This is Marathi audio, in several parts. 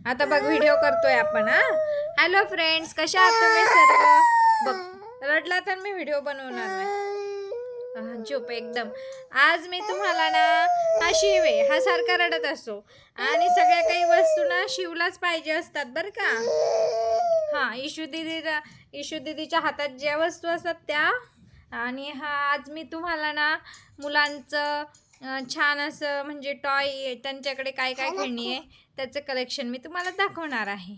आता बघ व्हिडिओ करतोय आपण हा. हॅलो फ्रेंड्स कशा आहात तुम्ही सर्व? बघ रडला तर मी व्हिडिओ बनवणार नाही. चुप एकदम. आज मी तुम्हाला ना हा शिव आहे हा सारखा रडत असतो. आणि सगळ्या काही वस्तू ना शिवलाच पाहिजे असतात बरं का? हा इशू दिदीला इशू दिदीच्या हातात ज्या वस्तू असतात त्या. आणि हा आज मी तुम्हाला ना मुलांचं छान असं म्हणजे टॉय त्यांच्याकडे काय काय खेळणी आहे त्याचं कलेक्शन मी तुम्हाला दाखवणार आहे.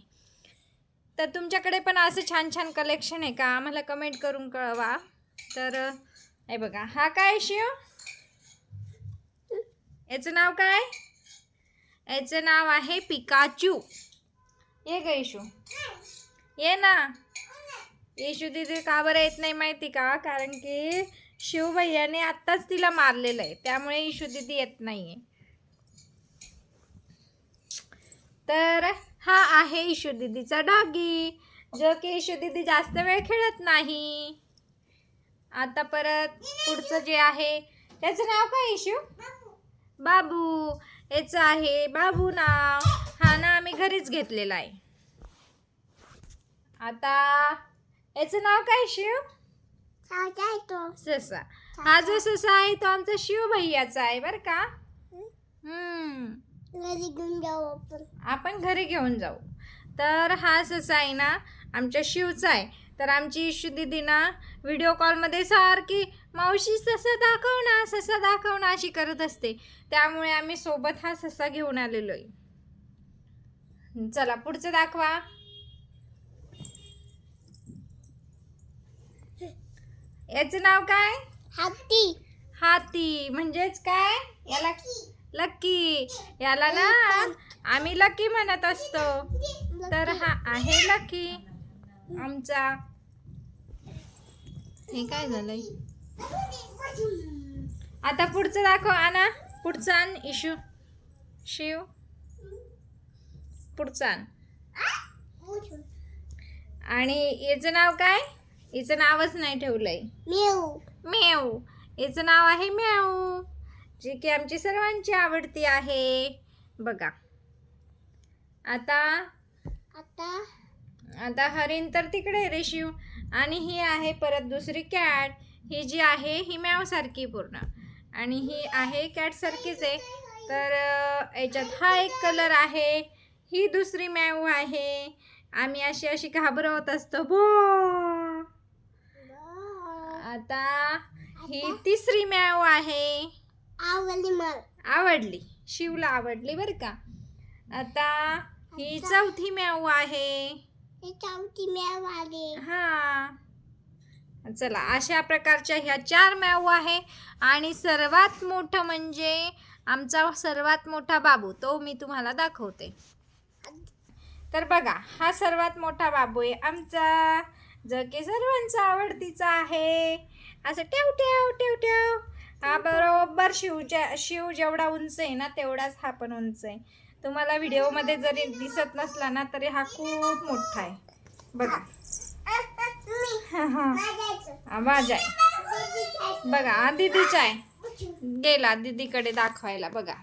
तर तुमच्याकडे पण असं छान छान कलेक्शन आहे का? आम्हाला कमेंट करून कळवा. तर हे बघा. हा काय शिव? याचं नाव काय? याचं नाव आहे पिकाचू. ये ग इशू ये ना. येशू दिदी का बरं येत नाही माहिती का? कारण की शिव भैयाने आत्ताच तिला मारलेलं आहे. त्यामुळे येशू दिदी येत नाही आहे तर हा आहे इशू दिदीचा डॉगी जो की इशू दिदी जास्त वेळ खेळत नाही. आता परत पुढचं जे आहे त्याचं नाव काय इशू बाबू. याचं आहे बाबू नाव. हा ना आम्ही घरीच घेतलेला आहे. आता याचं नाव काय शिव ससा हा जो ससा आहे तो आमचा शिव भैयाचा आहे बर का? हम्म. आपण. घरी घेऊन जाऊ. तर हा ससा आहे ना आमच्या शिवचा आहे. तर आमची इशू दिदी ना व्हिडिओ कॉलमध्ये सारखी मावशी ससा दाखव ना ससा दाखव ना अशी करत असते. त्यामुळे आम्ही सोबत हा ससा घेऊन आलेलो आहे. चला पुढचं दाखवा. याचं नाव काय? हाती. म्हणजेच काय? याला लक्की याला ना आम्ही लकी म्हणत असतो. तर हा आहे लकी आमचा. हे काय झालंय? आता पुढचं दाखव आणा पुढचं आण इशू शिव. पुढचं आण. आणि याचं नाव काय? हिचं नावच नाही ठेवलंय. मेव. याचं नाव आहे म्याऊ जी की आमची सर्वांची आवडती आहे. बघा. आता आता? हरिण तर तिकडे आहे रे शिव. आणि ही आहे परत दुसरी कॅट ही जी आहे ही मॅवसारखी पूर्ण. आणि ही आहे कॅटसारखीच आहे. तर याच्यात हा एक कलर आहे. ही दुसरी मॅव आहे. आम्ही अशी अशी घाबरवत असतो. भो आता ही तिसरी मॅव आहे. आवडली शिवला आवडली बरं का? आता ही चौथी मॅव आहे. हा चला अशा प्रकारच्या ह्या चार मॅव आहे. आणि सर्वात मोठं म्हणजे आमचा सर्वात मोठा बाबू तो मी तुम्हाला दाखवते. तर बघा हा सर्वात मोठा बाबू आहे आमचा जो की सर्वांचा आवडतीचा आहे. असं टेव टेव टेव टेव हा बरोबर. शिवच्या शिव जेवढा उंच आहे ना तेवढाच हा पण उंच आहे. तुम्हाला व्हिडिओमध्ये जरी दिसत नसला ना तरी हा खूप मोठा आहे. बघा. हा माझा आहे. बघा हा दीदीचा आहे. गेला दीदीकडे दाखवायला बघा.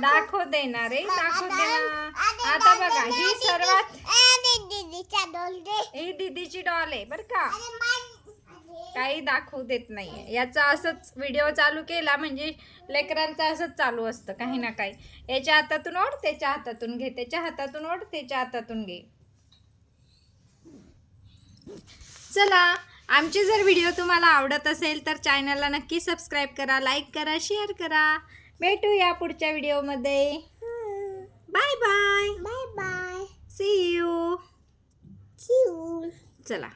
दाखव देणार रे दाखव देणार. आता बघा ही सर्वात ही दीदीची डॉल आहे बरं का. काही दाखवू देत नाहीये. याचा असंच व्हिडिओ चालू केला म्हणजे लेकरांचं असंच चालू असतं काही ना काही. याच्या हातातून ओढ त्याच्या हातातून घे त्याच्या हातातून ओढ त्याच्या हातातून घे. चला आमचे जर व्हिडिओ तुम्हाला आवडत असेल तर चॅनलला नक्की सबस्क्राईब करा लाईक करा शेअर करा. भेटूया पुढच्या व्हिडिओमध्ये बाय बाय सी यू चला.